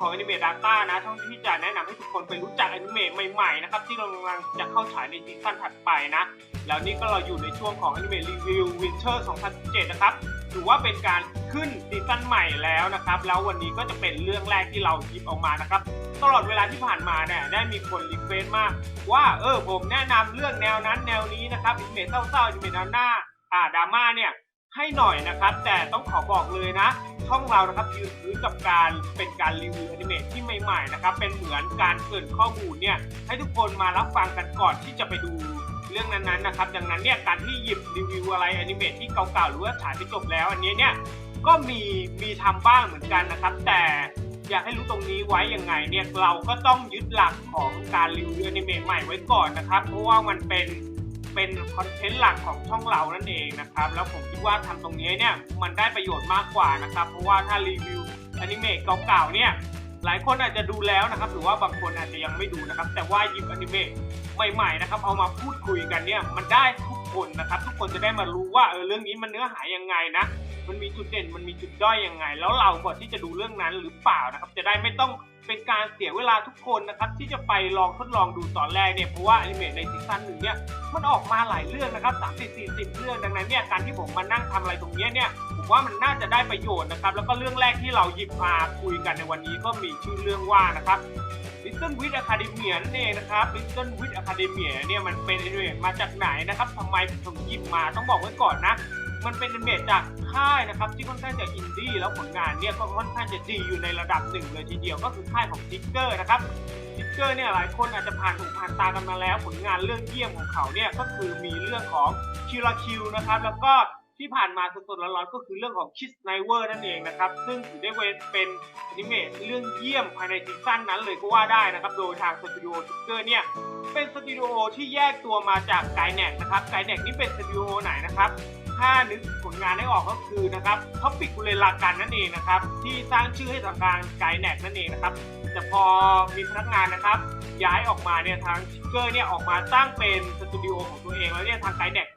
ที่ช่ององ Anime Data นะช่องที่จะแนะนำให้ทุกคนไปรู้จักอนิเมะใหม่ๆนะครับที่กำลังจะเข้าฉายในซีซั่นถัดไปนะ แล้วนี่ก็เราอยู่ในช่วงของอนิเมะรีวิว Winter 2017 นะครับถือว่าเป็นการขึ้นซีซั่นใหม่แล้วนะครับ แล้ววันนี้ก็จะเป็นเรื่องแรกที่เราหยิบออกมานะครับ ตลอดเวลาที่ผ่านมาเนี่ยได้มีคนรีเควสต์มาก ว่าเออผมแนะนำเรื่องแนวนั้นแนวนี้นะครับอนิเมะเศร้าๆอนิเมะดราม่าอ่าดราม่าเนี่ยให้หน่อยนะครับ แต่ต้องขอบอกเลยนะ ช่องเรานะครับยืนพื้นกับการเป็นการรีวิวอนิเมะที่ใหม่ๆนะครับเป็นเหมือนการเกรินข้อมูลเนี่ยให้ทุกคนมารับฟังกันก่อนที่จะไปดูเรื่องนั้นๆนะครับ ดังนั้นเนี่ยการที่หยิบรีวิวอะไรอนิเมะที่เก่าๆหรือว่าฉายไปจบแล้ว อันนี้เนี่ยก็มีมีทำบ้างเหมือนกันนะครับ แต่อยากให้รู้ตรงนี้ไว้ยังไงเนี่ยเราก็ต้องยึดหลักของการรีวิวอนิเมะใหม่ไว้ก่อนนะครับ เพราะว่ามันเป็น เป็นคอนเทนต์หลักของช่องเรานั่นเองนะครับ แล้วผมคิดว่าทำตรงนี้เนี่ยมันได้ประโยชน์มากกว่านะครับ เพราะว่าถ้ารีวิวอนิเมะเก่าๆเนี่ยหลายคนอาจจะดูแล้วนะครับ หรือว่าบางคนอาจจะยังไม่ดูนะครับ แต่ว่าหยิบอนิเมะใหม่ๆนะครับ เอามาพูดคุยกันเนี่ยมันได้ทุกคนนะครับ ทุกคนจะได้มารู้ว่าเออเรื่องนี้มันเนื้อหายังไงนะ มันมีจุดเด่นมันมีจุดด้อยยังไง แล้วเราก่อนที่จะดูเรื่องนั้นหรือเปล่านะครับ จะได้ไม่ต้อง เป็นการเสียเวลาทุกคนนะครับที่จะไปลองทดลองดูตอนแรกเนี่ยเพราะว่าอนิเมะในซีซั่นหนึ่งเนี่ยมันออกมาหลายเรื่องนะครับ3 0 40เรื่องดังนั้นเนี่ยการที่ผมมานั่งทำอะไรตรงนี้เนี่ยผมว่ามันน่าจะได้ประโยชน์นะครับแล้วก็เรื่องแรกที่เราหยิบมาคุยกันในวันนี้ก็มีชื่อเรื่องว่านะครับ Little Witch Academia นั่นเองนะครับ Little Witch Academia เนี่ยมันเป็นอนิเมะมาจากไหนนะครับทำไมผมถึงหยิบมาต้องบอกไว้ก่อนนะ มันเป็นอนิเมะจากค่ายนะครับที่ค่อนข้างจะอินดี้แล้วผลงานเนี่ยก็ค่อนข้างจะดีอยู่ในระดับหนึ่งเลยทีเดียวก็คือค่ายของทิกเกอร์นะครับทิกเกอร์เนี่ยหลายคนอาจจะผ่านหูผ่านตากันมาแล้ว ผลงานเรื่องเยี่ยมของเขาเนี่ยก็คือมีเรื่องของคิวราคิวนะครับแล้วก็ที่ผ่านมาสดๆร้อนๆก็คือเรื่องของคิสไนเวอร์นั่นเองนะครับซึ่งถือได้เป็นอนิเมะเรื่องเยี่ยมภายในซีซั่นนั้นเลยก็ว่าได้นะครับโดยทางสตูดิโอทิกเกอร์เนี่ยเป็นสตูดิโอที่แยกตัวมาจากไกแน็กนะครับไกแน็กนี่เป็นสตูดิโอไหนนะครับ ถ้านึกผลงานได้ออกก็คือนะครับท็อปิกกุเลลากันนั่นเองนะครับ ที่สร้างชื่อให้ทางการไกแนกนั่นเองนะครับ แต่พอมีพนักงานนะครับ ย้ายออกมาเนี่ยทางทิกเกอร์เนี่ยออกมาสร้างเป็นสตูดิโอของตัวเองแล้วเนี่ยทางไกด์แนก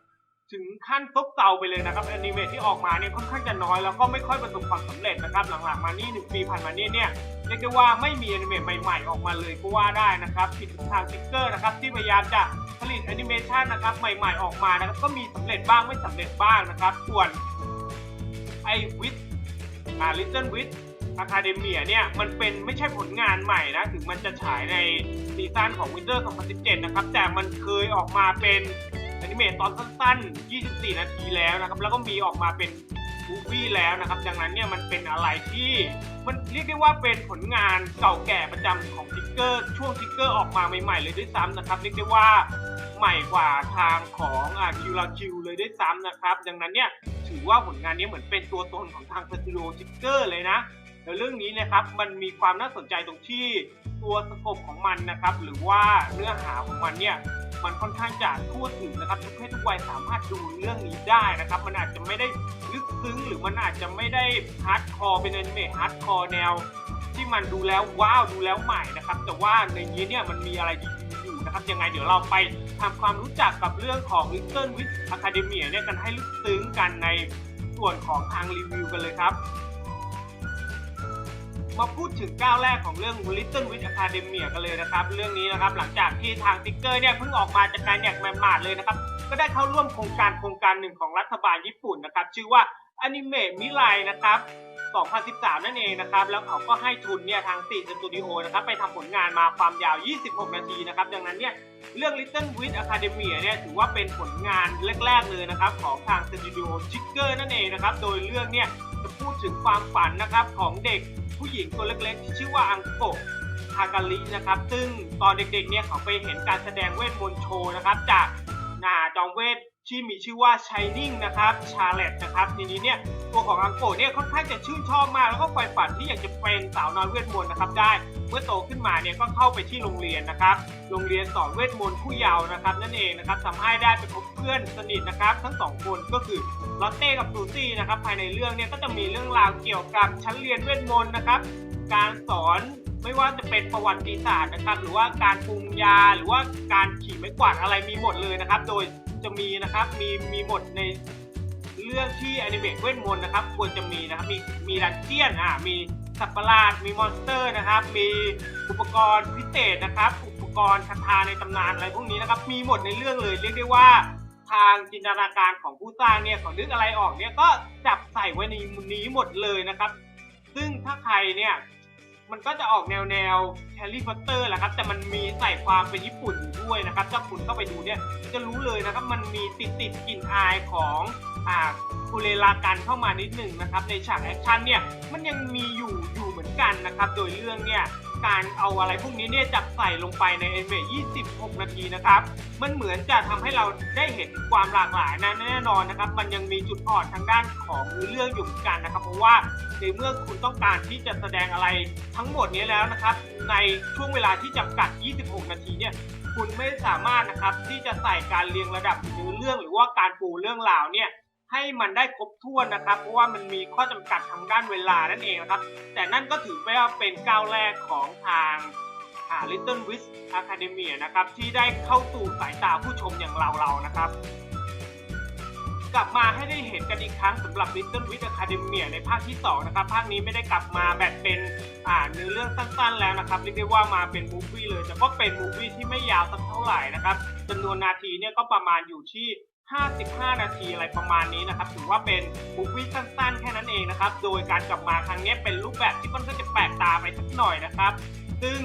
ถึงขั้นซบเซาไปเลยนะครับอนิเมะที่ออกมาเนี่ยค่อนข้างจะน้อยแล้วก็ไม่ค่อยประสบความสำเร็จนะครับ หลังๆมานี่หนึ่งปีผ่านมานี่เนี่ย เรียกได้ว่าไม่มีอนิเมะใหม่ๆ ออกมาเลยก็ว่าได้นะครับผิดทางทิกเกอร์นะครับที่พยายามจะผลิตแอนิเมชันนะครับใหม่ๆออกมานะครับก็มีสำเร็จบ้างไม่สำเร็จบ้างนะครับส่วนไอวิทอ่าลิตเติ้ลวิทอะคาเดเมียเนี่ยมันเป็นไม่ใช่ผลงานใหม่นะถึงมันจะฉายในซีซั่นของวินเตอร์2017 นะครับ แต่มันเคยออกมาเป็นแอนิเมตตอนสั้นๆ 24 นาทีแล้วนะครับ แล้วก็มีออกมาเป็น มูฟวี่แล้วนะครับ ดังนั้นเนี่ยมันเป็นอะไรที่มันเรียกได้ว่าเป็นผลงานเก่าแก่ประจำของทิกเกอร์ช่วงทิกเกอร์ออกมาใหม่ๆ เลยด้วยซ้ำนะครับ เรียกได้ว่าใหม่กว่าทางของอ่าคิวราคิวเลยด้วยซ้ำนะครับ ดังนั้นเนี่ยถือว่าผลงานนี้เหมือนเป็นตัวตนของทางสตูดิโอทิกเกอร์เลยนะแล้วเรื่องนี้นะครับมันมีความน่าสนใจตรงที่ตัวสกปของมันนะครับ หรือว่าเนื้อหาของมันเนี่ย มันค่อนข้างจะทั่วถึงนะครับทุกเพศทุกวัยสามารถดูเรื่องนี้ได้นะครับ มันอาจจะไม่ได้ลึกซึ้งหรือมันอาจจะไม่ได้ฮาร์ดคอร์เป็นอนิเมะฮาร์ดคอร์แนว ที่มันดูแล้วว้าวดูแล้วใหม่นะครับ แต่ว่าในนี้เนี่ยมันมีอะไรดีๆอยู่นะครับยังไงเดี๋ยวเราไปทำความรู้จักกับเรื่องของ Little Witch Academia เนี่ยกันให้ลึกซึ้งกันในส่วนของทางรีวิวกันเลยครับ มาพูดถึงก้าวแรกของเรื่อง Little Witch Academia กันเลยนะครับ เรื่องนี้นะครับหลังจากที่ทางติ๊กเกอร์เนี่ยเพิ่งออกมาจากการแยกแมนมาดเลยนะครับ ก็ได้เข้าร่วมโครงการโครงการหนึ่งของรัฐบาลญี่ปุ่นนะครับ ชื่อว่าอนิเมะมิไลนะครับ 2013 นั่นเองนะครับ แล้วเขาก็ให้ทุนเนี่ยทาง4สตูดิโอนะครับไปทำผลงานมาความยาว 26 นาทีนะครับ ดังนั้นเนี่ยเรื่อง Little Witch Academia เนี่ยถือว่าเป็นผลงานแรก ๆ เลยนะครับ ของทางสตูดิโอชิกเกอร์นั่นเองนะครับ โดยเรื่องเนี่ยจะพูดถึงความฝันนะครับของเด็ก ผู้หญิงตัวเล็กๆ ที่ชื่อว่าอังโกะทากาลินะครับ ซึ่งตอนเด็กๆเนี่ยเขาไปเห็นการแสดงเวทมนต์โชว์นะครับ จากนาจอมเวทที่มีชื่อว่า Shining นะครับ ชาเลตนะครับ ทีนี้เนี่ยตัวของอังโกะเนี่ยค่อนข้างจะชื่นชอบมาก แล้วก็ใฝ่ฝันที่อยากจะเป็นสาวน้อยเวทมนต์นะครับได้ เมื่อโตขึ้นมาเนี่ยก็เข้าไปที่โรงเรียนนะครับ โรงเรียนสอนเวทมนต์ผู้เยาว์นะครับ นั่นเองนะครับทำให้ได้ไปพบเพื่อนสนิทนะครับ ทั้งสองคนก็คือ ลอตเต้กับซูซี่นะครับภายในเรื่องเนี่ยก็จะมีเรื่องราวเกี่ยวกับชั้นเรียนเวทมนต์นะครับ การสอนไม่ว่าจะเป็นประวัติศาสตร์นะครับ หรือว่าการปรุงยาหรือว่าการขี่ไม้กวาดอะไรมีหมดเลยนะครับ โดยจะมีนะครับมีมีหมดในเรื่องที่อนิเมะเวทมนต์นะครับควรจะมีนะครับมีมีดันเจียนอ่ามีสัตว์ประหลาดมีมอนสเตอร์นะครับ มีอุปกรณ์พิเศษนะครับ อุปกรณ์คาถาในตำนานอะไรพวกนี้นะครับ มีหมดในเรื่องเลยเรียกได้ว่า ทางจินตนาการของผู้สร้างเนี่ยเขานึกอะไรออกเนี่ยก็จับใส่ไว้ในนี้หมดเลยนะครับ ซึ่งถ้าใครเนี่ยมันก็จะออกแนวแนวแฮร์รี่พอตเตอร์แหละครับ แต่มันมีใส่ความเป็นญี่ปุ่นด้วยนะครับถ้าคุณเข้าไปดูเนี่ยจะรู้เลยนะครับมันมีติดติดกลิ่นอายของอ่าคุเรลากันเข้ามานิดหนึ่งนะครับในฉากแอคชั่นเนี่ยมันยังมีอยู่อยู่เหมือนกันนะครับ โดยเรื่องเนี่ย การเอาอะไรพวกนี้เนี่ยจับใส่ลงไปในเอเม26 นาทีนะครับ มันเหมือนจะทำให้เราได้เห็นความหลากหลายนะแน่นอนนะครับ มันยังมีจุดอ่อนทางด้านของมือเรื่องอยู่เหมือนกันนะครับ เพราะว่าในเมื่อคุณต้องการที่จะแสดงอะไรทั้งหมดนี้แล้วนะครับ ในช่วงเวลาที่จำกัด 26 นาทีเนี่ยคุณไม่สามารถนะครับที่จะใส่การเรียงระดับเนื้อเรื่องหรือว่าการปูเรื่องราวเนี่ย ให้มันได้ครบถ้วนนะครับ เพราะว่ามันมีข้อจำกัดทางด้านเวลานั่นเองนะครับ แต่นั่นก็ถือว่าเป็นก้าวแรกของทางอ่า Little Wish Academy นะครับ ที่ได้เข้าสู่สายตาผู้ชมอย่างเราเราๆนะครับ กลับมาให้ได้เห็นกันอีกครั้งสำหรับ Little Witch Academy ในภาคที่ 2 นะครับ ภาคนี้ไม่ได้กลับมาแบบเป็นอ่าเนื้อเรื่องสั้นๆแล้วนะครับเรียกได้ว่ามาเป็นมูฟวี่เลย แต่ก็เป็นมูฟวี่ที่ไม่ยาวสักเท่าไหร่นะครับจำนวนนาทีเนี่ยก็ประมาณอยู่ที่ 55 นาทีอะไรประมาณนี้นะครับถือว่าเป็นมูฟวี่สั้นๆ แค่นั้นเองนะครับโดยการกลับมาครั้งนี้เป็นรูปแบบที่ค่อนข้างจะแปลกตาไปสักหน่อยนะครับซึ่ง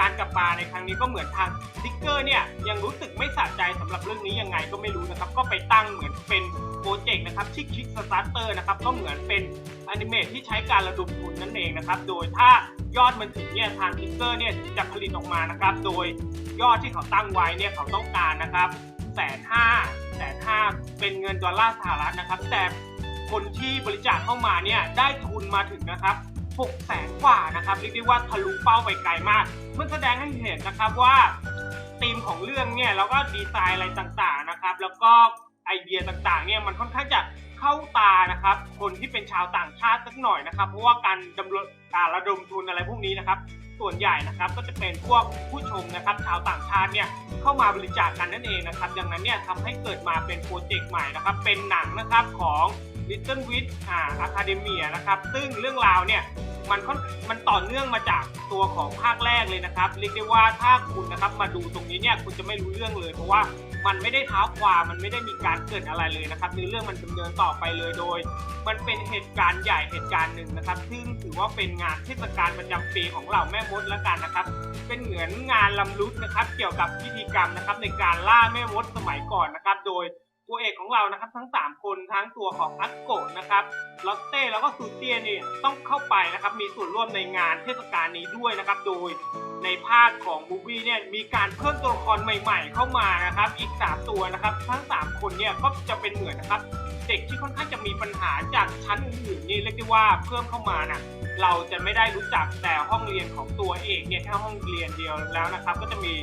การกลับมาในครั้งนี้ก็เหมือนทางสติ๊กเกอร์เนี่ยยังรู้สึกไม่สะใจสำหรับเรื่องนี้ยังไงก็ไม่รู้นะครับ ก็ไปตั้งเหมือนเป็นโปรเจกต์นะครับที่คิกสตาร์เตอร์นะครับก็เหมือนเป็นอนิเมะที่ใช้การระดมทุนนั่นเองนะครับ โดยถ้ายอดมันถึงเนี่ยทางสติ๊กเกอร์เนี่ยจะผลิตออกมานะครับ โดยยอดที่เขาตั้งไว้เนี่ยเขาต้องการนะครับ แสนห้าแสนห้าเป็นเงินดอลลาร์สหรัฐนะครับ แต่คนที่บริจาคเข้ามาเนี่ยได้ทุนมาถึงนะครับ6แสนกว่านะครับเรียกได้ว่าทะลุเป้าไปไกลมาก มันแสดงให้เห็นนะครับว่าธีมของเรื่องเนี่ยแล้วก็ดีไซน์อะไรต่างๆนะครับ แล้วก็ไอเดียต่างๆเนี่ยมันค่อนข้างจะเข้าตานะครับ คนที่เป็นชาวต่างชาติสักหน่อยนะครับ เพราะว่าการดำเนินการระดมทุนอะไรพวกนี้นะครับ ส่วนใหญ่นะครับก็จะเป็นพวกผู้ชมนะครับชาวต่างชาติเนี่ยเข้ามาบริจาคกันนั่นเองนะครับดังนั้นเนี่ยทำให้เกิดมาเป็นโปรเจกต์ใหม่นะครับเป็นหนังนะครับของ Little w i t อ่า Academia นะครับซึ่งเรื่องราวเนี่ยมันค่อนมันต่อเนื่องมาจากตัวของภาคแรกเลยนะครับ เรียกได้ว่าถ้าคุณนะครับมาดูตรงนี้เนี่ยคุณจะไม่รู้เรื่องเลยเพราะว่า มันไม่ได้เท้าความมันไม่ได้มีการเกิดอะไรเลยนะครับเนื้อเรื่องมันดาเนินต่อไปเลยโดย มันเป็นเหตุการณ์ใหญ่เหตุการณ์หนึ่งนะครับ ซึ่งถือว่าเป็นงานเทศกาลประจำปีของเหล่าแม่มดแล้วกันนะครับ เป็นเหมือนงานลำลุดนะครับ เกี่ยวกับพิธีกรรมนะครับ ในการล่าแม่มดสมัยก่อนนะครับ โดย ตัวเอกของเรานะครับทั้ง 3 คนทั้งตัวของอักโกะนะครับลอตเต้แล้วก็ซูเตียเนี่ยต้องเข้าไปนะครับมีส่วนร่วมในงานเทศกาลนี้ด้วยนะครับ โดยในภาคของมูวี่เนี่ยมีการเพิ่มตัวละครใหม่ๆ เข้ามานะครับ อีก 3 ตัวนะครับทั้ง 3 คนเนี่ยก็จะเป็นเหมือนนะครับ เด็กที่ค่อนข้างจะมีปัญหาจากชั้นอื่นๆนี่เรียกได้ว่าเพิ่มเข้ามานะเราจะไม่ได้รู้จักแต่ห้องเรียนของตัวเอกเนี่ยแค่ห้องเรียนเดียวแล้วนะครับ ก็จะมี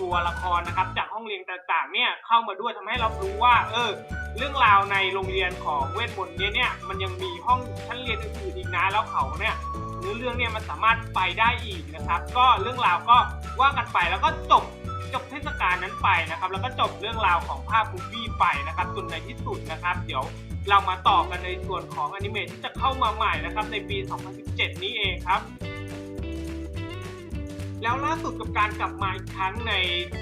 ตัวละครนะครับ จากห้องเรียนต่างๆ เนี่ยเข้ามาด้วยทำให้เรารู้ว่า เออ เรื่องราวในโรงเรียนของเวทมนต์เนี่ยเนี่ยมันยังมีห้องชั้นเรียนอื่นๆอีกนะแล้วเขาเนี่ยเนื้อเรื่องเนี่ยมันสามารถไปได้อีกนะครับ ก็เรื่องราวก็ว่ากันไปแล้วก็จบจบเทศกาลนั้นไปนะครับ แล้วก็จบเรื่องราวของภาพมูฟี่ไปนะครับจนในที่สุดนะครับ เดี๋ยวเรามาต่อกันในส่วนของอนิเมะที่จะเข้ามาใหม่นะครับในปี 2017 นี้เองครับ แล้วล่าสุดกับการกลับมาอีกครั้งใน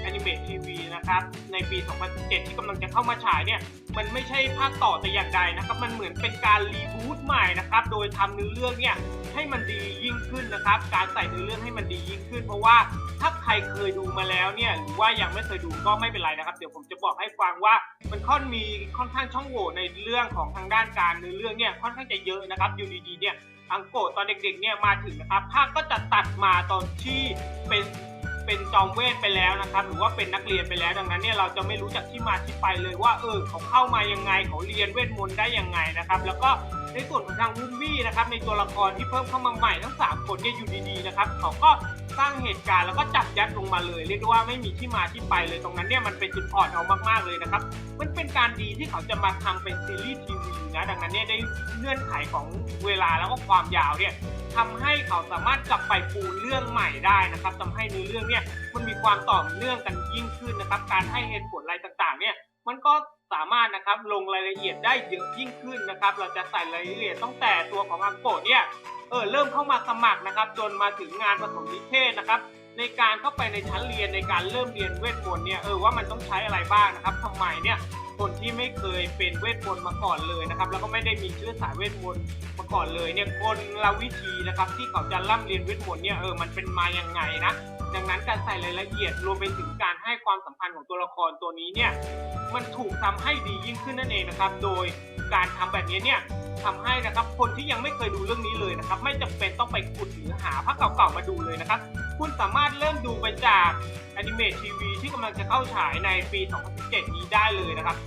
อนิเมะทีวีนะครับ ในปี 2017 ที่กำลังจะเข้ามาฉายเนี่ย มันไม่ใช่ภาคต่อแต่อย่างใดนะครับ มันเหมือนเป็นการรีบูตใหม่นะครับ โดยทำเนื้อเรื่องเนี่ยให้มันดียิ่งขึ้นนะครับ การใส่เนื้อเรื่องให้มันดียิ่งขึ้น เพราะว่าถ้าใครเคยดูมาแล้วเนี่ย หรือว่ายังไม่เคยดูก็ไม่เป็นไรนะครับ เดี๋ยวผมจะบอกให้ฟังว่า มันค่อนมีค่อนข้างช่องโหว่ในเรื่องของทางด้านการเนื้อเรื่องเนี่ยค่อนข้างจะเยอะนะครับอยู่ดีๆเนี่ย อังโกะตอนเด็กๆเนี่ยมาถึงนะครับภาคก็จะตัดมาตอนที่เป็นเป็นจอมเวทไปแล้วนะครับ หรือว่าเป็นนักเรียนไปแล้วดังนั้นเนี่ยเราจะไม่รู้จักที่มาที่ไปเลยว่าเออเขาเข้ามายังไงเขาเรียนเวทมนต์ได้ยังไงนะครับ แล้วก็ในส่วนของทางวูมี่นะครับในตัวละครที่เพิ่มเข้ามาใหม่ทั้งสามคนเนี่ยอยู่ดีๆนะครับเขาก็ สร้างเหตุการณ์แล้วก็จับยัดลงมาเลย เรียกได้ว่าไม่มีที่มาที่ไปเลยตรงนั้นเนี่ยมันเป็นจุดอ่อนเอามากๆเลยนะครับ มันเป็นการดีที่เขาจะมาทำเป็นซีรีส์ทีวีนะดังนั้นเนี่ยได้เงื่อนไขของเวลาแล้วก็ความยาวเนี่ยทำให้เขาสามารถกลับไปปูเรื่องใหม่ได้นะครับทำให้เนื้อเรื่องเนี่ยมันมีความต่อเนื่องกันยิ่งขึ้นนะครับ การให้เหตุผลอะไรต่างๆ เนี่ยมันก็ สามารถนะครับลงรายละเอียดได้เยอะยิ่งขึ้นนะครับ เราจะใส่รายละเอียดตั้งแต่ตัวของอังโกเนี่ยเออเริ่มเข้ามาสมัครนะครับ จนมาถึงงานประถมนิเทศนะครับ ในการเข้าไปในชั้นเรียนในการเริ่มเรียนเวทมนต์เนี่ยเออว่ามันต้องใช้อะไรบ้างนะครับทำไมเนี่ยคนที่ไม่เคยเป็นเวทมนต์มาก่อนเลยนะครับ แล้วก็ไม่ได้มีชื้อสายเวทมนต์มาก่อนเลยเนี่ยคนละวิธีนะครับ ที่เขาจะร่ำเรียนเวทมนต์เนี่ยเออมันเป็นมายังไงนะดังนั้นการใส่รายละเอียดรวมไปถึงการให้ความสัมพันธ์ของตัวละครตัวนี้เนี่ย มันถูกทำให้ดียิ่งขึ้นนั่นเองนะครับ โดยการทำแบบนี้เนี่ยทำให้นะครับคนที่ยังไม่เคยดูเรื่องนี้เลยนะครับ ไม่จำเป็นต้องไปขุดหรือหาภาคเก่าๆมาดูเลยนะครับ คุณสามารถเริ่มดูไปจากอนิเมะทีวีที่กำลังจะเข้าฉายในปี 2017 นี้ได้เลยนะครับ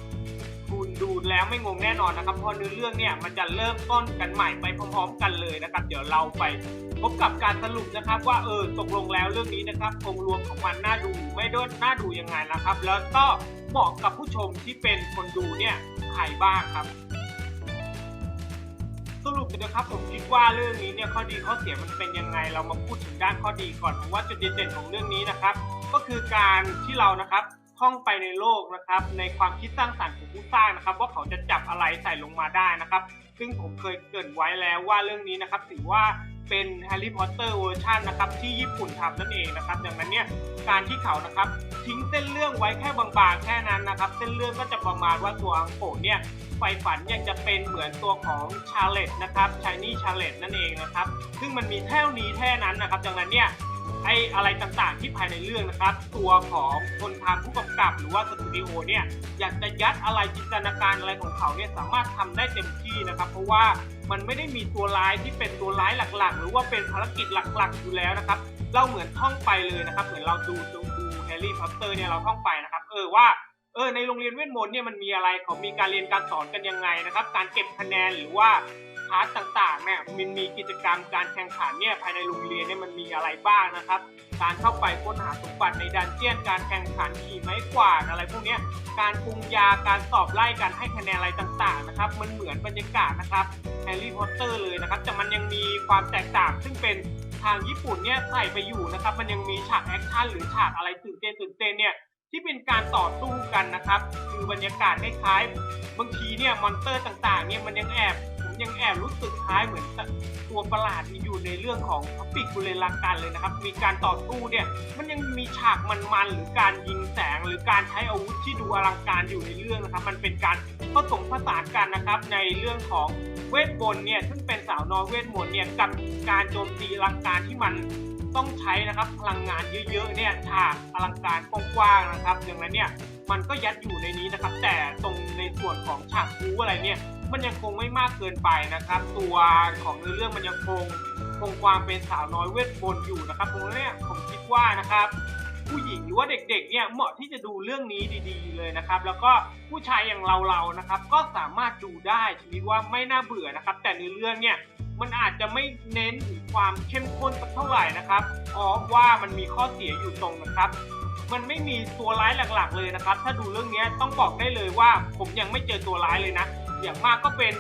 คุณดูแล้วไม่งงแน่นอนนะครับเพราะเนื้อเรื่องเนี่ยมันจะเริ่มต้นกันใหม่ไปพร้อมๆ กันเลยนะครับ เดี๋ยวเราไป พบกับการสรุปนะครับว่าเออตกลงแล้วเรื่องนี้นะครับองค์รวมของมันน่าดูไม่ด้วยน่าดูยังไงนะครับ แล้วก็เหมาะกับผู้ชมที่เป็นคนดูเนี่ยใครบ้างครับ สรุปนะครับผมคิดว่าเรื่องนี้เนี่ยข้อดีข้อเสียมันเป็นยังไง เรามาพูดถึงด้านข้อดีก่อนผมว่าจุดเด่นของเรื่องนี้นะครับ ก็คือการที่เรานะครับท่องไปในโลกนะครับ ในความคิดสร้างสรรค์ของผู้สร้างนะครับ ว่าเขาจะจับอะไรใส่ลงมาได้นะครับ ซึ่งผมเคยเกรินไว้แล้วว่าเรื่องนี้นะครับถือว่า เป็นแฮร์รี่พอตเตอร์เวอร์ชันนะครับที่ญี่ปุ่นทำนั่นเองนะครับดังนั้นเนี่ยการที่เขานะครับทิ้งเส้นเรื่องไว้แค่บางๆแค่นั้นนะครับเส้นเรื่องก็จะประมาณว่าตัวอังโกเนี่ยไฟฝันยังจะเป็นเหมือนตัวของชาเลตนะครับชายนี่ชาเลตนั่นเองนะครับซึ่งมันมีแค่นี้แค่นั้นนะครับดังนั้นเนี่ย ไอ้อะไรต่างๆที่ภายในเรื่องนะครับ ตัวของคนทำผู้กำกับหรือว่าสตูดิโอเนี่ยอยากจะยัดอะไรจินตนาการอะไรของเขาเนี่ยสามารถทำได้เต็มที่นะครับ เพราะว่ามันไม่ได้มีตัวร้ายที่เป็นตัวร้ายหลักๆ หรือว่าเป็นภารกิจหลักๆอยู่แล้วนะครับ เราเหมือนท่องไปเลยนะครับ เหมือนเราดูดูดูแฮร์รี่พอตเตอร์เนี่ยเราท่องไปนะครับ เออว่าเออในโรงเรียนเวทมนต์เนี่ยมันมีอะไรเขามีการเรียนการสอนกันยังไงนะครับ การเก็บคะแนนหรือว่า พาร์ทต่างๆเนี่ยมันมีกิจกรรมการแข่งขันเนี่ยภายในโรงเรียนเนี่ยมันมีอะไรบ้างนะครับ การเข้าไปค้นหาสมบัติในดันเจียน การแข่งขันขี่ไม้กวาดอะไรพวกนี้การปรุงยาการสอบไล่การให้คะแนนอะไรต่างๆนะครับมันเหมือนบรรยากาศนะครับแฮร์รี่พอตเตอร์เลยนะครับแต่มันยังมีความแตกต่างซึ่งเป็นทางญี่ปุ่นเนี่ยใส่ไปอยู่นะครับ มันยังมีฉากแอคชั่นหรือฉากอะไรตื่นเต้นตื่นเต้นเนี่ยที่เป็นการต่อสู้กันนะครับ คือบรรยากาศคล้ายๆบางทีเนี่ยมอนเตอร์ต่างๆเนี่ยมันยังแอบ ยังแอบรู้สึกคล้ายเหมือนตัวประหลาดที่อยู่ในเรื่องของทอปิกุเรลากันเลยนะครับ มีการต่อสู้เนี่ย มันยังมีฉากมันๆหรือการยิงแสง หรือการใช้อาวุธที่ดูอลังการอยู่ในเรื่องนะครับ มันเป็นการผสมผสานกันนะครับ ในเรื่องของเวทมนต์เนี่ยซึ่งเป็นสาวนอเวทมนต์เนี่ยกับการโจมตีอลังการที่มันต้องใช้นะครับพลังงานเยอะๆเนี่ยฉากอลังการกว้างๆนะครับดังนั้นเนี่ยมันก็ยัดอยู่ในนี้นะครับ แต่ตรงในส่วนของฉากคูอะไรเนี่ย มันยังคงไม่มากเกินไปนะครับ ตัวของเนื้อเรื่องมันยังคงคงความเป็นสาวน้อยเวทมนต์อยู่นะครับตรงนี้ผมคิดว่านะครับ ผู้หญิงหรือว่าเด็กๆเนี่ยเหมาะที่จะดูเรื่องนี้ดีๆ เลยนะครับ แล้วก็ผู้ชายอย่างเราๆนะครับ ก็สามารถดูได้ชนิดว่าไม่น่าเบื่อนะครับ แต่ในอเรื่องเนี่ยมันอาจจะไม่เน้นถึงความเข้มข้นสักเท่าไหร่นะครับเพราะว่ามันมีข้อเสียอยู่ตรงนะครับ มันไม่มีตัวร้ายหลักๆเลยนะครับ ถ้าดูเรื่องนี้ต้องบอกได้เลยว่าผมยังไม่เจอตัวร้ายเลยนะ อย่างมากก็เป็น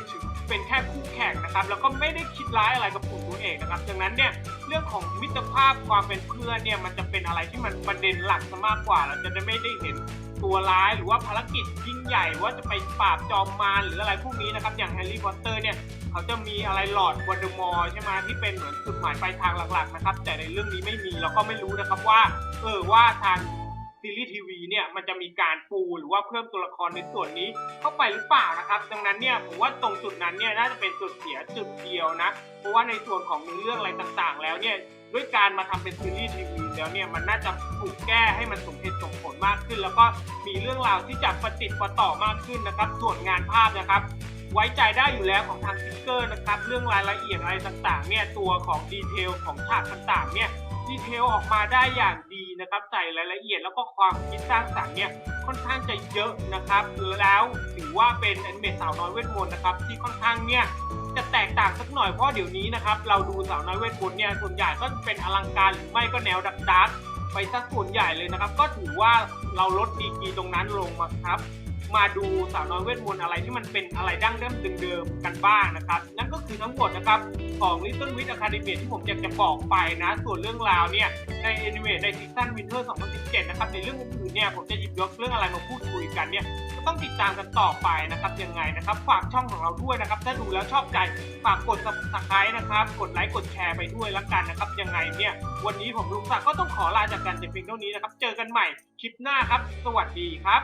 เป็นแค่คู่แข่งนะครับ แล้วก็ไม่ได้คิดร้ายอะไรกับกลุ่มตัวเองนะครับดังนั้นเนี่ยเรื่องของมิตรภาพความเป็นเพื่อนเนี่ยมันจะเป็นอะไรที่มันประเด็นหลักซะมากกว่า เราจะไไม่ได้เห็นตัวร้ายหรือว่าภารกิจยิ่งใหญ่ว่าจะไปปราบจอมมารหรืออะไรพวกนี้นะครับ อย่างแฮร์รี่พอตเตอร์เนี่ยเขาจะมีอะไรหลอดวอลเดอมอร์ใช่ไหมที่เป็นเหมือนจุดหมายปลายทางหลักๆนะครับ แต่ในเรื่องนี้ไม่มีเราก็ไม่รู้นะครับว่าเออว่าทาง ซีรีส์ทีวีเนี่ยมันจะมีการปูหรือว่าเพิ่มตัวละครในส่วนนี้เข้าไปหรือเปล่านะครับ ดังนั้นเนี่ยผมว่าตรงจุดนั้นเนี่ยน่าจะเป็นจุดเสียจุดเดียวนะเพราะว่าในส่วนของเนื้อเรื่องอะไรต่างๆ แล้วเนี่ยด้วยการมาทำเป็นซีรีส์ทีวีแล้วเนี่ยมันน่าจะถูกแก้ให้มันสมเหตุสมผลมากขึ้น แล้วก็มีเรื่องราวที่จะประติดประต่อมากขึ้นนะครับ ส่วนงานภาพนะครับไว้ใจได้อยู่แล้วของทางซิกเกอร์นะครับ เรื่องรายละเอียดอะไรต่างๆเนี่ยตัวของดีเทลของฉากต่างๆเนี่ย ดีเทลออกมาได้อย่างดีนะครับใส่รายละเอียดแล้วก็ความคิดสร้างสรรค์เนี่ยค่อนข้างจะเยอะนะครับแล้วถือว่าเป็นแอนิเมตสาวน้อยเวทมนต์นะครับที่ค่อนข้างเนี่ยจะแตกต่างสักหน่อยเพราะเดี๋ยวนี้นะครับเราดูสาวน้อยเวทมนต์เนี่ยส่วนใหญ่ก็เป็นอลังการหรือไม่ก็แนวดักดักไปสักส่วนใหญ่เลยนะครับ ก็ถือว่าเราลดดีกีตรงนั้นลงมาครับ มาดูสาวน้อยเวทมนต์อะไรที่มันเป็นอะไรดั้งเดิมเดิมกันบ้างนะครับ นั่นก็คือทั้งหมดนะครับของ Little Witch Academy ที่ผมอยากจะบอกไปนะ ส่วนเรื่องราวเนี่ยในแอนิเมะในซีซั่นวินเทอร์2017 นะครับในเรื่องอื่นๆเนี่ยผมจะหยิบยกเรื่องอะไรมาพูดคุยกันเนี่ยก็ต้องติดตามกันต่อไปนะครับยังไงนะครับ ฝากช่องของเราด้วยนะครับ ถ้าดูแล้วชอบใจฝากกด subscribe นะครับ กดไลค์กดแชร์ไปด้วยละกันนะครับยังไงเนี่ยวันนี้ผมลุงศักดิ์ก็ต้องขอลาจากกันแต่เพียงเท่านี้นะครับ เจอกันใหม่คลิปหน้าครับ สวัสดีครับ